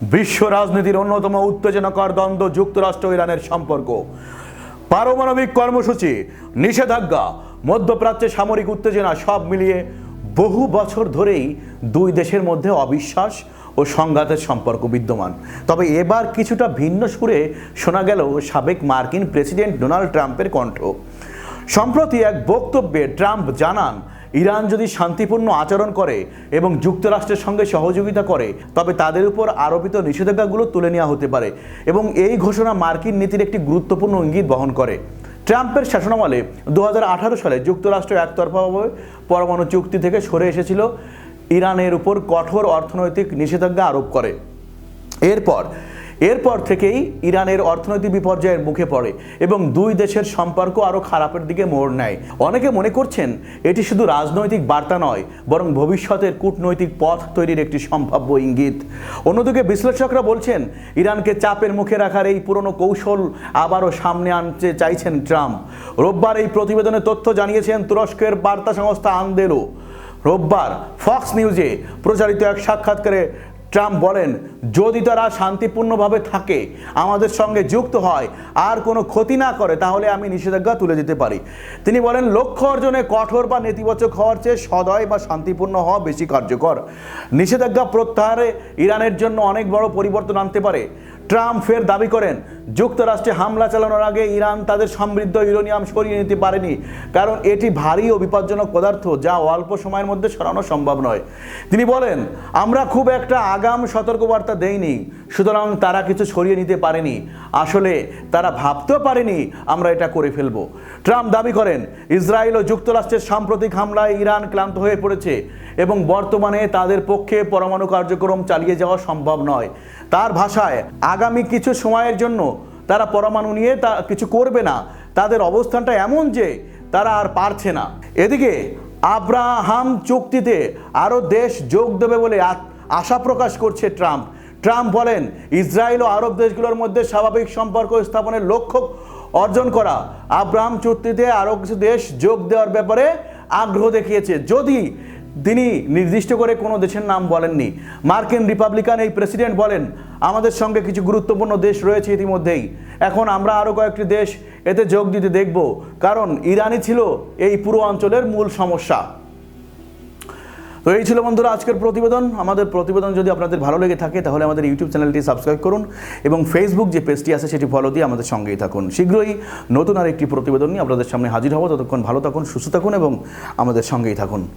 বিশ্ব রাজনীতির অন্যতম উত্তেজনাকর দ্বন্দ্ব যুক্তরাষ্ট্র ইরানের সম্পর্ক। পারমাণবিক কর্মসূচি, নিষেধাজ্ঞা, মধ্যপ্রাচ্যে সামরিক উত্তেজনা সব মিলিয়ে বহু বছর ধরেই দুই দেশের মধ্যে অবিশ্বাস ও সংঘাতের সম্পর্ক বিদ্যমান। তবে এবার কিছুটা ভিন্ন সুরে শোনা গেল সাবেক মার্কিন প্রেসিডেন্ট ডোনাল্ড ট্রাম্পের কণ্ঠ। সম্প্রতি এক বক্তব্যে ট্রাম্প জানান ইরান যদি শান্তিপূর্ণ আচরণ করে এবং যুক্তরাষ্ট্রের সঙ্গে সহযোগিতা করে, তবে তাদের উপর আরোপিত নিষেধাজ্ঞাগুলো তুলে নেওয়া হতে পারে এবং এই ঘোষণা মার্কিন নীতির একটি গুরুত্বপূর্ণ ইঙ্গিত বহন করে। ট্রাম্পের শাসনামলে দু হাজার আঠারো সালে যুক্তরাষ্ট্র একতরফাভাবে পরমাণু চুক্তি থেকে সরে এসেছিল। ইরানের উপর কঠোর অর্থনৈতিক নিষেধাজ্ঞা আরোপ করে। এরপর এরপর থেকেই ইরানের অর্থনৈতিক বিপর্যয়ের মুখে পড়ে এবং দুই দেশের সম্পর্ক আরও খারাপের দিকে মোড় নেয়। অনেকে মনে করছেন এটি শুধু রাজনৈতিক বার্তা নয়, বরং ভবিষ্যতের কূটনৈতিক পথ তৈরির একটি সম্ভাব্য ইঙ্গিত। অন্যদিকে বিশ্লেষকরা বলছেন, ইরানকে চাপের মুখে রাখার এই পুরনো কৌশল আবারও সামনে আনতে চাইছেন ট্রাম্প। রোববার এই প্রতিবেদনে তথ্য জানিয়েছেন তুরস্কের বার্তা সংস্থা আন্দেলো। রোববার ফক্স নিউজে প্রচারিত এক সাক্ষাৎকারে ট্রাম্প বলেন যদি তারা শান্তিপূর্ণভাবে থাকে, আমাদের সঙ্গে যুক্ত হয়, আর কোনো ক্ষতি না করে, তাহলে আমি নিষেধাজ্ঞা তুলে দিতে পারি। তিনি বলেন, লক্ষ্য অর্জনে কঠোর বা নেতিবাচক হওয়ার চেয়ে সদয় বা শান্তিপূর্ণ হওয়া বেশি কার্যকর। নিষেধাজ্ঞা প্রত্যাহারে ইরানের জন্য অনেক বড় পরিবর্তন আনতে পারে। ট্রাম্প ফের দাবি করেন, যুক্তরাষ্ট্রে হামলা চালানোর আগে ইরান তাদের সমৃদ্ধ ইউরেনিয়াম সরিয়ে নিতে পারেনি, কারণ এটি ভারী ও বিপজ্জনক পদার্থ, যা অল্প সময়ের মধ্যে সরানো সম্ভব নয়। তিনি বলেন, আমরা খুব একটা আগাম সতর্কবার্তা দেইনি সুতরাং তারা কিছু ছড়িয়ে নিতে পারেনি। আসলে তারা ভাবতেও পারেনি আমরা এটা করে ফেলব। ট্রাম্প দাবি করেন, ইসরায়েল ও যুক্তরাষ্ট্রের সাম্প্রতিক হামলায় ইরান ক্লান্ত হয়ে পড়েছে এবং বর্তমানে তাদের পক্ষে পরমাণু কার্যক্রম চালিয়ে যাওয়া সম্ভব নয়। তার ভাষায়, আগামী কিছু সময়ের জন্য তারা পরমাণু নিয়ে তা কিছু করবে না। তাদের অবস্থানটা এমন যে তারা আর পারছে না। এদিকে, আব্রাহাম চুক্তিতে আরও দেশ যোগ দেবে বলে আশা প্রকাশ করছে ট্রাম্প। ট্রাম্প বলেন, ইসরায়েল ও আরব দেশগুলোর মধ্যে স্বাভাবিক সম্পর্ক স্থাপনের লক্ষ্য অর্জন করা। আব্রাহাম চুক্তিতে আরও কিছু দেশ যোগ দেওয়ার ব্যাপারে আগ্রহ দেখিয়েছে। যদি তিনি নির্দিষ্ট করে কোনো দেশের নাম বলেননি। মার্কিন রিপাবলিকান এই প্রেসিডেন্ট বলেন, আমাদের সঙ্গে কিছু গুরুত্বপূর্ণ দেশ রয়েছে ইতিমধ্যেই। এখন আমরা আরও কয়েকটি দেশ এতে যোগ দিতে দেখব, কারণ ইরানই ছিল এই পুরো অঞ্চলের মূল সমস্যা। তো এই ছিল বন্ধুরা আজকের প্রতিবেদন। আমাদের প্রতিবেদন যদি আপনাদের ভালো লেগে থাকে, তাহলে আমাদের ইউটিউব চ্যানেলটি সাবস্ক্রাইব করুন এবং ফেসবুক যে পেজটি আছে, সেটি ফলো দিয়ে আমাদের সঙ্গেই থাকুন। শীঘ্রই নতুন আর একটি প্রতিবেদন নিয়ে আপনাদের সামনে হাজির হব। ততক্ষণ ভালো থাকুন, সুস্থ থাকুন এবং আমাদের সঙ্গেই থাকুন।